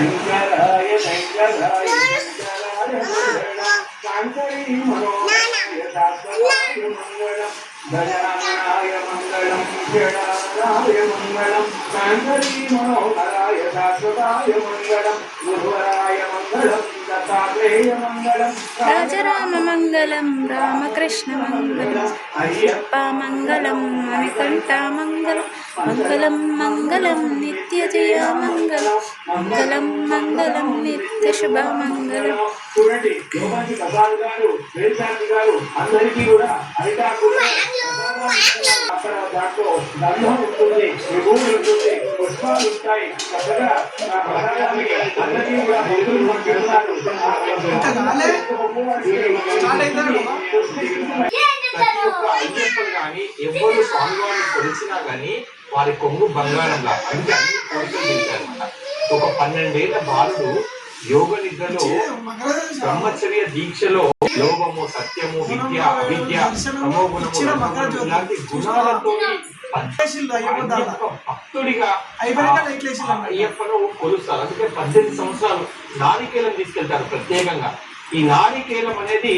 శంకరాయ శంకరాయ శంకరాయ మంగళం శాంకరీ మంగళం మంగళం శాంకరీ మనోహరాయ శాశ్వతాయ మంగళం గురువరాయ మంగళం దత్తాత్రేయ మంగళం రాజరామ మంగళం రామకృష్ణ మంగళం అయ్యప్ప మంగళం మణికంఠ మంగళం మంగళం మంగళం నిత్య జయ మంగళం మంగళం మంగళం నిత్య శుభ మంగళం చూడండి యోగాజీ గారు వేదాంతి గారు అందరికీ కూడా అరిటాకు అక్కడ దాంట్లో ఉంటుంది విభూమి ఉంటుంది పుష్పాలు ఉంటాయి చక్కగా అందరికీ కూడా పంపిస్తున్నారు. ప్రతి కానీ ఎవరు స్వామివారిని కొలిచినా గానీ వారి కొంగు బంగారంలా అంటే ఒక పన్నెండేళ్ళ బాలుడు యోగ నిద్రలో బ్రహ్మచర్య దీక్షలో యోగము సత్యము విద్య అవిద్య ఇలాంటి గుణాలతో భక్తుడిగా. అయ్యప్పను కొలుస్తారు. అందుకే పద్దెనిమిది సంవత్సరాలు నారికేలం తీసుకెళ్తారు ప్రత్యేకంగా. ఈ నారికేలం అనేది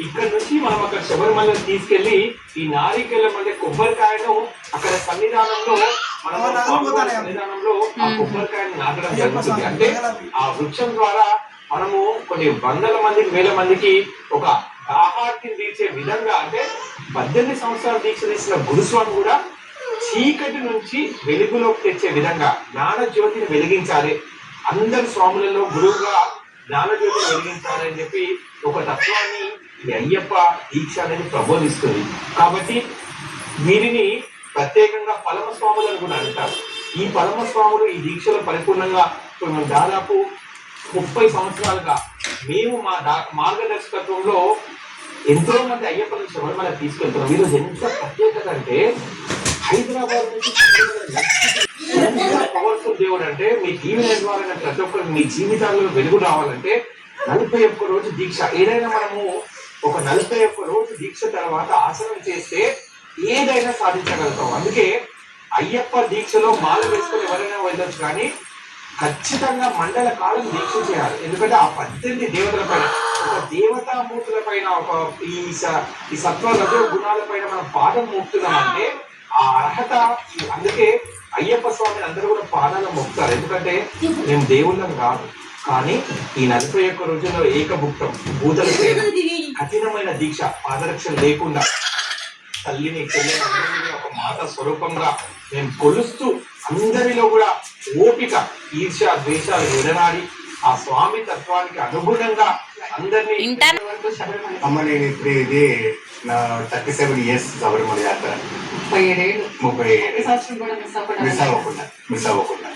ఇక్కడ నుంచి మనం అక్కడ శబరిమల తీసుకెళ్ళి ఈ నారికేలం అంటే కొబ్బరికాయను అక్కడ సన్నిధానంలో ఆ కొబ్బరికాయను నాటడం జరుగుతుంది. అంటే ఆ వృక్షం ద్వారా మనము కొన్ని వందల మందికి వేల మందికి ఒక ఆహార్తిని తీర్చే విధంగా అంటే పద్దెనిమిది సంవత్సరాలు దీక్ష తీసిన గురుస్వామి కూడా చీకటి నుంచి వెలుగులోకి తెచ్చే విధంగా జ్ఞాన జ్యోతిని వెలిగించాలి. అందరి స్వాములలో గురువుగా జ్ఞాన జ్యోతిని వెలిగించాలి అని చెప్పి ఒక తత్వాన్ని ఈ అయ్యప్ప దీక్ష అనేది ప్రబోధిస్తుంది. కాబట్టి వీరిని పరమస్వాములు అని కూడా అంటారు ఈ పరమస్వాములు ఈ దీక్షలో పరిపూర్ణంగా దాదాపు ముప్పై సంవత్సరాలుగా మేము మా దా- మార్గదర్శకత్వంలో ఎంతో మంది అయ్యప్పని శబరిమల తీసుకెళ్తున్నాం. ఈరోజు ఎంత ప్రత్యేకత అంటే హైదరాబాద్ నుంచి పవర్ఫుల్ దేవుడు అంటే మీ టీవీ ద్వారా ప్రతి ఒక్కరు మీ జీవితాల్లో వెలుగు రావాలంటే నలభై ఒక్క రోజు దీక్ష. ఏదైనా మనము ఒక నలభై ఒక్క రోజు దీక్ష తర్వాత ఆసనం చేస్తే ఏదైనా సాధించగలుగుతాం. అందుకే అయ్యప్ప దీక్షలో మాల వేసుకొని ఎవరైనా వెళ్ళొచ్చు కానీ ఖచ్చితంగా మండల కాలం దీక్ష చేయాలి. ఎందుకంటే ఆ పద్దెనిమిది దేవతల పైన ఒక దేవతామూర్తుల పైన ఒక ఈ ఈ సత్వ రజో గుణాల పైన మనం పాదం మోపుతున్నామంటే ఆ అర్హత అందుకే అయ్యప్ప స్వామిని అందరూ కూడా పాదాలు మోపుతారు. ఎందుకంటే మేము దేవుళ్ళం కాదు. కానీ ఈ నలభై ఒక్క రోజుల్లో ఏకభుక్తం భూతల కఠినమైన దీక్ష పాదరక్షణ లేకుండా తల్లిని చెల్లిని అందరినీ ఒక మాత స్వరూపంగా మేము కొలుస్తూ అందరిలో కూడా ఓపిక ఈర్ష ద్వేషాలు విడనాడి ఆ స్వామి తత్వానికి అనుగుణంగా అందరినీ అమ్మ నేను ఇప్పుడు ఇది నా థర్టీ సెవెన్ ఇయర్స్ శబరిమల యాత్ర. ముప్పై ఏడేళ్ళు ముప్పై ఏడు. మిస్ అవ్వకుండా. మిస్ అవ్వకుండా